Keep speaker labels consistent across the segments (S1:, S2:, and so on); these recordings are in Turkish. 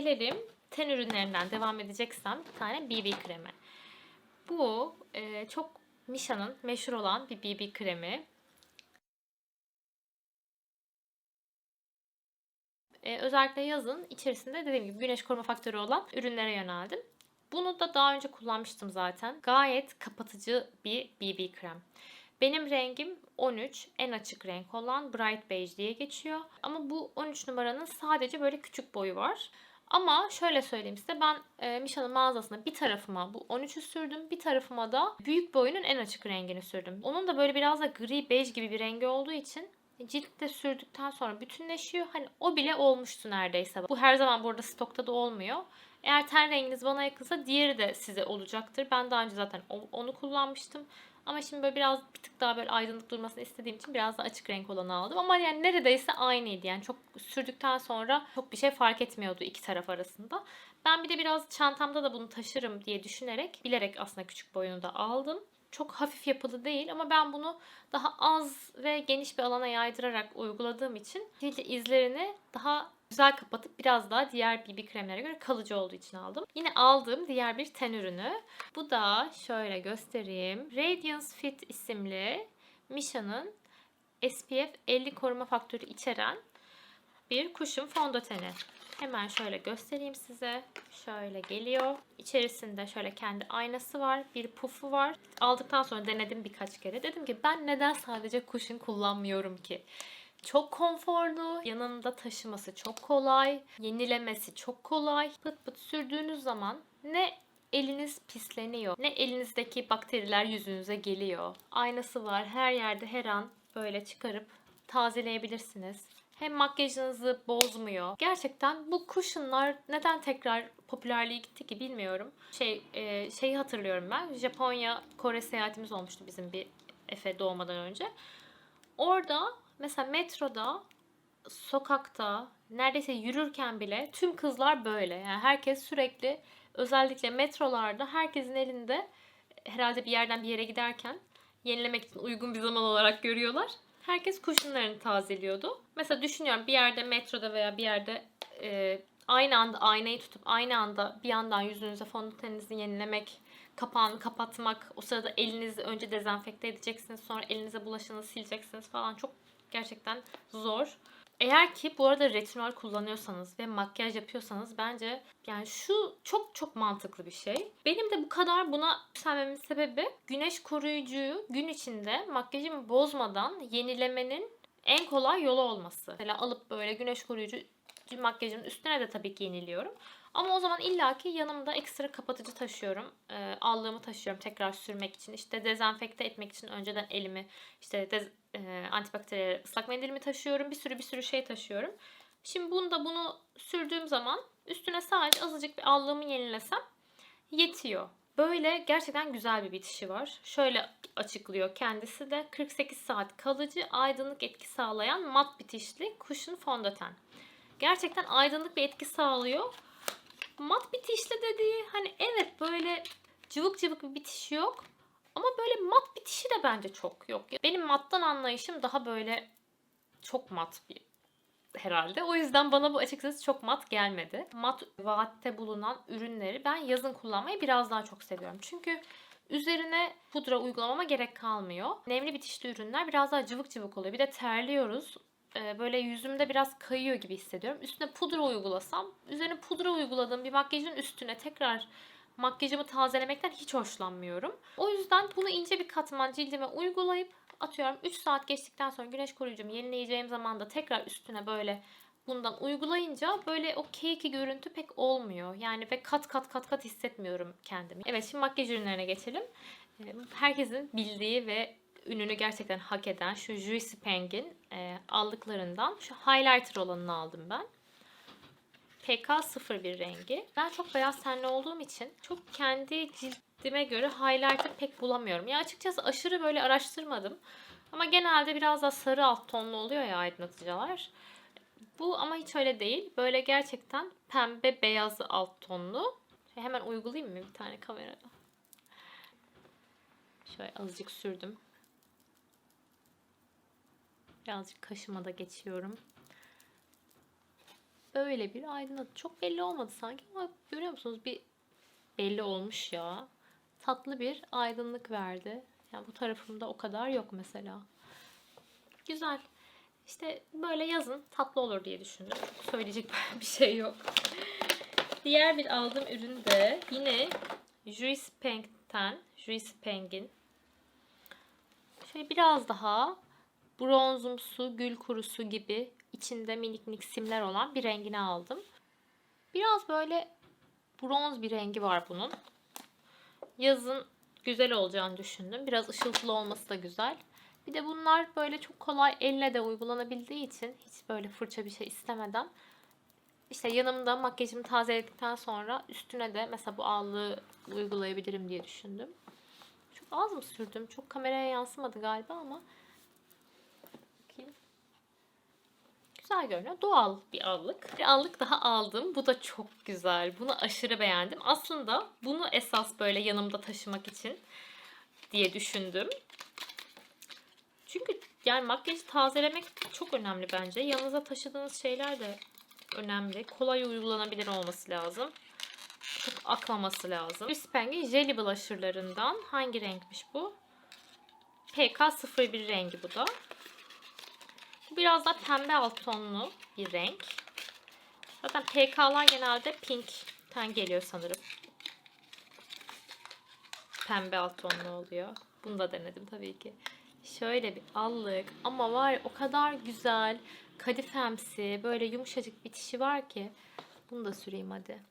S1: gelelim ten ürünlerinden devam edeceksem bir tane BB kremi. Bu e, çok Misha'nın meşhur olan bir BB kremi. E, özellikle yazın içerisinde dediğim gibi güneş koruma faktörü olan ürünlere yöneldim. Bunu da daha önce kullanmıştım zaten. Gayet kapatıcı bir BB krem. Benim rengim 13, en açık renk olan Bright Beige diye geçiyor. Ama bu 13 numaranın sadece böyle küçük boyu var. Ama şöyle söyleyeyim size ben e, Misha'nın mağazasında bir tarafıma bu 13'ü sürdüm. Bir tarafıma da büyük boyunun en açık rengini sürdüm. Onun da böyle biraz da gri bej gibi bir rengi olduğu için ciltte sürdükten sonra bütünleşiyor. Hani o bile olmuştu neredeyse. Bu her zaman burada stokta da olmuyor. Eğer ten renginiz bana yakınsa diğeri de size olacaktır. Ben daha önce zaten onu kullanmıştım. Ama şimdi böyle biraz bir tık daha böyle aydınlık durmasını istediğim için biraz da açık renk olanı aldım. Ama yani neredeyse aynıydı. Yani çok sürdükten sonra çok bir şey fark etmiyordu iki taraf arasında. Ben bir de biraz çantamda da bunu taşırım diye düşünerek bilerek aslında küçük boyunu da aldım. Çok hafif yapılı değil ama ben bunu daha az ve geniş bir alana yaydırarak uyguladığım için cilt izlerini daha güzel kapatıp biraz daha diğer BB kremlere göre kalıcı olduğu için aldım. Yine aldığım diğer bir ten ürünü. Bu da şöyle göstereyim. Radiance Fit isimli Misha'nın SPF 50 koruma faktörü içeren bir kuşun fondöteni. Hemen şöyle göstereyim size. Şöyle geliyor. İçerisinde şöyle kendi aynası var. Bir pufu var. Aldıktan sonra denedim birkaç kere. Dedim ki ben neden sadece kuşun kullanmıyorum ki? Çok konforlu, yanında taşıması çok kolay, yenilemesi çok kolay. Pıt pıt sürdüğünüz zaman ne eliniz pisleniyor, ne elinizdeki bakteriler yüzünüze geliyor. Aynası var, her yerde her an böyle çıkarıp tazeleyebilirsiniz. Hem makyajınızı bozmuyor. Gerçekten bu cushion'lar neden tekrar popülerliği gitti ki bilmiyorum. Şey e, şeyi hatırlıyorum ben. Japonya, Kore seyahatimiz olmuştu bizim bir Efe doğmadan önce. Orada mesela metroda, sokakta, neredeyse yürürken bile tüm kızlar böyle. Yani herkes sürekli özellikle metrolarda herkesin elinde herhalde bir yerden bir yere giderken yenilemek için uygun bir zaman olarak görüyorlar. Herkes kuşunlarını tazeliyordu. Mesela düşünüyorum bir yerde metroda veya bir yerde e, aynı anda aynayı tutup aynı anda bir yandan yüzünüze fondöteninizi yenilemek, kapağını kapatmak, o sırada elinizi önce dezenfekte edeceksiniz, sonra elinize bulaşanı sileceksiniz falan çok gerçekten zor. Eğer ki bu arada retinol kullanıyorsanız ve makyaj yapıyorsanız bence yani şu çok çok mantıklı bir şey. Benim de bu kadar buna yükselmemin sebebi güneş koruyucuyu gün içinde makyajımı bozmadan yenilemenin en kolay yolu olması. Mesela alıp böyle güneş koruyucu makyajın üstüne de tabii ki yeniliyorum. Ama o zaman illaki yanımda ekstra kapatıcı taşıyorum. E, allığımı taşıyorum tekrar sürmek için. İşte dezenfekte etmek için önceden elimi işte e, antibakteriyel ıslak mendilimi taşıyorum. Bir sürü bir sürü şey taşıyorum. Şimdi bunda bunu sürdüğüm zaman üstüne sadece azıcık bir allığımı yenilesem yetiyor. Böyle gerçekten güzel bir bitişi var. Şöyle açıklıyor kendisi de 48 saat kalıcı aydınlık etki sağlayan mat bitişli kuşun fondöten. Gerçekten aydınlık bir etki sağlıyor. Mat bitişli dediği hani evet böyle cıvık cıvık bir bitiş yok. Ama böyle mat bitişi de bence çok yok. Benim mattan anlayışım daha böyle çok mat bir herhalde. O yüzden bana bu açıkçası çok mat gelmedi. Mat vaatte bulunan ürünleri ben yazın kullanmayı biraz daha çok seviyorum. Çünkü üzerine pudra uygulamama gerek kalmıyor. Nemli bitişli ürünler biraz daha cıvık cıvık oluyor. Bir de terliyoruz. Ee, Böyle yüzümde biraz kayıyor gibi hissediyorum. Üstüne pudra uygulasam, üzerine pudra uyguladığım bir makyajın üstüne tekrar makyajımı tazelemekten hiç hoşlanmıyorum. O yüzden bunu ince bir katman cildime uygulayıp atıyorum 3 saat geçtikten sonra güneş koruyucumu yenileyeceğim zaman da tekrar üstüne böyle bundan uygulayınca böyle o cakey görüntü pek olmuyor. Yani ve kat kat kat kat hissetmiyorum kendimi. Evet şimdi makyaj ürünlerine geçelim. Herkesin bildiği ve ününü gerçekten hak eden şu Juicy Peng'in aldıklarından şu highlighter olanını aldım ben. PK01 rengi. Ben çok beyaz tenli olduğum için çok kendi cildime göre highlighter pek bulamıyorum. Ya açıkçası aşırı böyle araştırmadım. Ama genelde biraz da sarı alt tonlu oluyor ya aydınlatıcılar. Bu ama hiç öyle değil. Böyle gerçekten pembe beyaz alt tonlu. Hemen uygulayayım mı bir tane kamerada? Şöyle azıcık sürdüm. Birazcık kaşıma da geçiyorum. Öyle bir aydınlat. Çok belli olmadı sanki ama görüyor musunuz? Bir belli olmuş ya. Tatlı bir aydınlık verdi. Yani bu tarafımda o kadar yok mesela. Güzel. İşte böyle yazın tatlı olur diye düşündüm. Söyleyecek bir şey yok. Diğer bir aldığım ürün de yine Juice Pink'ten Juice Pink'in şöyle biraz daha bronzumsu, gül kurusu gibi içinde minik minik simler olan bir rengini aldım. Biraz böyle bronz bir rengi var bunun. Yazın güzel olacağını düşündüm. Biraz ışıltılı olması da güzel. Bir de bunlar böyle çok kolay elle de uygulanabildiği için hiç böyle fırça bir şey istemeden işte yanımda makyajımı tazeledikten sonra üstüne de mesela bu allığı uygulayabilirim diye düşündüm. Çok az mı sürdüm? Çok kameraya yansımadı galiba ama bakayım. Güzel görünüyor. Doğal bir allık. Bir allık daha aldım. Bu da çok güzel. Bunu aşırı beğendim. Aslında bunu esas böyle yanımda taşımak için diye düşündüm. Çünkü yani makyajı tazelemek çok önemli bence. Yanınıza taşıdığınız şeyler de önemli. Kolay uygulanabilir olması lazım. Çok akmaması lazım. Bispeng'in Jelly Blusher'larından hangi renkmiş bu? PK01 rengi bu da. Bu biraz daha pembe alt tonlu bir renk. Zaten PK'lar genelde pinkten geliyor sanırım. Pembe alt tonlu oluyor. Bunu da denedim tabii ki. Şöyle bir allık ama var o kadar güzel kadifemsi böyle yumuşacık bitişi var ki bunu da süreyim hadi.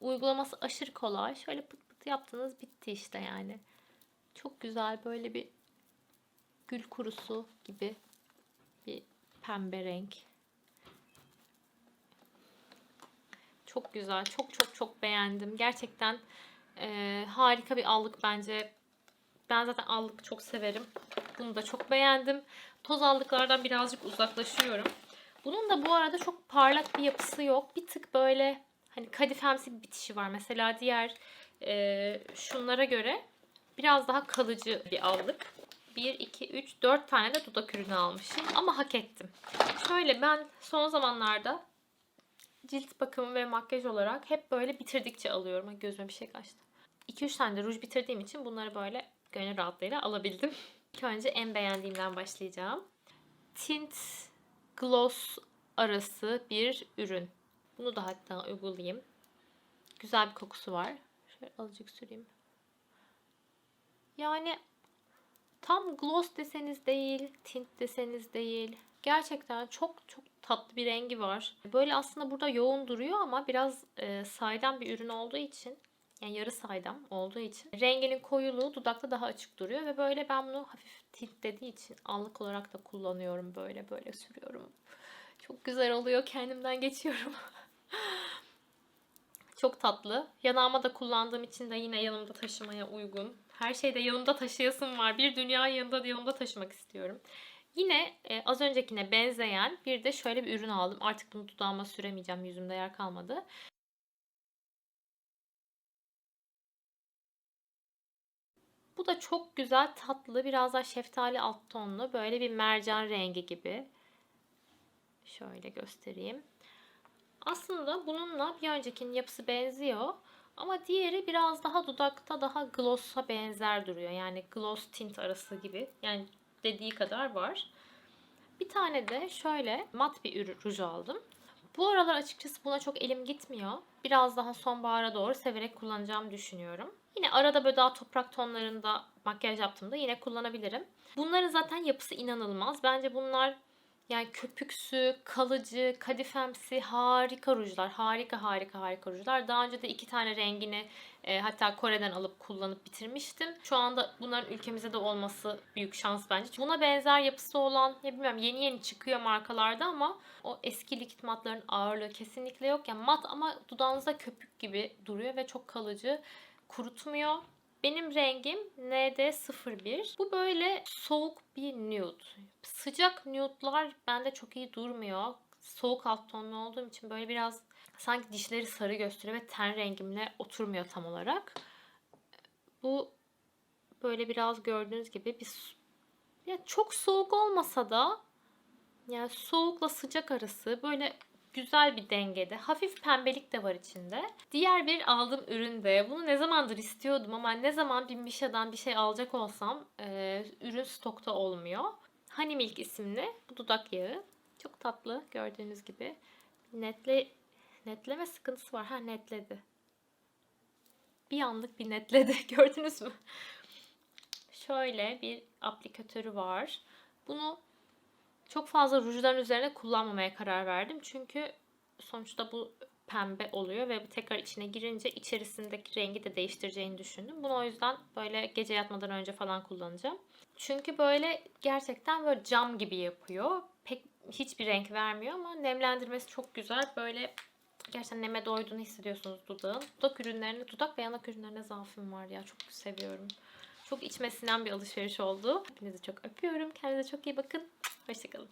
S1: Uygulaması aşırı kolay. Şöyle pıt pıt yaptınız bitti işte yani. Çok güzel böyle bir gül kurusu gibi pembe renk. Çok güzel. Çok çok çok beğendim. Gerçekten e, harika bir allık bence. Ben zaten allık çok severim. Bunu da çok beğendim. Toz allıklardan birazcık uzaklaşıyorum. Bunun da bu arada çok parlak bir yapısı yok. Bir tık böyle hani kadifemsi bir bitişi var. Mesela diğer e, şunlara göre biraz daha kalıcı bir allık. 1, 2, 3, 4 tane de dudak ürünü almışım. Ama hak ettim. Şöyle ben son zamanlarda cilt bakımı ve makyaj olarak hep böyle bitirdikçe alıyorum. Gözüme bir şey kaçtı. 2-3 tane de ruj bitirdiğim için bunları böyle gönül rahatlığıyla alabildim. İlk önce en beğendiğimden başlayacağım. Tint Gloss arası bir ürün. Bunu da hatta uygulayayım. Güzel bir kokusu var. Şöyle azıcık süreyim. Yani tam gloss deseniz değil, tint deseniz değil. Gerçekten çok çok tatlı bir rengi var. Böyle aslında burada yoğun duruyor ama biraz e, saydam bir ürün olduğu için yani yarı saydam olduğu için renginin koyuluğu dudakta daha açık duruyor ve böyle ben bunu hafif tint dediği için allık olarak da kullanıyorum böyle böyle sürüyorum. Çok güzel oluyor kendimden geçiyorum. Çok tatlı. Yanağıma da kullandığım için de yine yanımda taşımaya uygun. Her şeyde yanımda taşıyasım var. Bir dünya yanında da yanımda taşımak istiyorum. Yine e, az öncekine benzeyen bir de şöyle bir ürün aldım. Artık bunu dudağıma süremeyeceğim. Yüzümde yer kalmadı. Bu da çok güzel tatlı biraz daha şeftali alt tonlu böyle bir mercan rengi gibi. Şöyle göstereyim. Aslında bununla bir öncekinin yapısı benziyor. Ama diğeri biraz daha dudakta daha gloss'a benzer duruyor. Yani gloss tint arası gibi. Yani dediği kadar var. Bir tane de şöyle mat bir ruj aldım. Bu aralar açıkçası buna çok elim gitmiyor. Biraz daha sonbahara doğru severek kullanacağımı düşünüyorum. Yine arada böyle daha toprak tonlarında makyaj yaptığımda yine kullanabilirim. Bunların zaten yapısı inanılmaz. Bence bunlar yani köpüksü, kalıcı, kadifemsi harika rujlar. Harika harika harika rujlar. Daha önce de iki tane rengini e, hatta Kore'den alıp kullanıp bitirmiştim. Şu anda bunların ülkemizde de olması büyük şans bence. Buna benzer yapısı olan ya bilmiyorum yeni yeni çıkıyor markalarda ama o eski likit matların ağırlığı kesinlikle yok. Yani mat ama dudağınızda köpük gibi duruyor ve çok kalıcı. Kurutmuyor. Benim rengim ND01. Bu böyle soğuk bir nude. Sıcak nude'lar bende çok iyi durmuyor. Soğuk alt tonlu olduğum için böyle biraz sanki dişleri sarı gösteriyor ve ten rengimle oturmuyor tam olarak. Bu böyle biraz gördüğünüz gibi bir ya çok soğuk olmasa da yani soğukla sıcak arası böyle güzel bir dengede. Hafif pembelik de var içinde. Diğer bir aldığım ürün de bunu ne zamandır istiyordum ama ne zaman bir Misha'dan bir şey alacak olsam e, ürün stokta olmuyor. Honey Milk isimli bu dudak yağı. Çok tatlı gördüğünüz gibi. Netle netleme sıkıntısı var. Ha netledi. Bir anlık bir netledi. Gördünüz mü? Şöyle bir aplikatörü var. Bunu çok fazla rujların üzerine kullanmamaya karar verdim. Çünkü sonuçta bu pembe oluyor ve tekrar içine girince içerisindeki rengi de değiştireceğini düşündüm. Bunu o yüzden böyle gece yatmadan önce falan kullanacağım. Çünkü böyle gerçekten böyle cam gibi yapıyor. Pek hiçbir renk vermiyor ama nemlendirmesi çok güzel. Böyle gerçekten neme doyduğunu hissediyorsunuz dudağın. Dudak ürünlerine, dudak ve yanak ürünlerine zaafım var ya. Çok seviyorum. Çok içmesinden bir alışveriş oldu. Hepinizi çok öpüyorum. Kendinize çok iyi bakın. Hoşçakalın.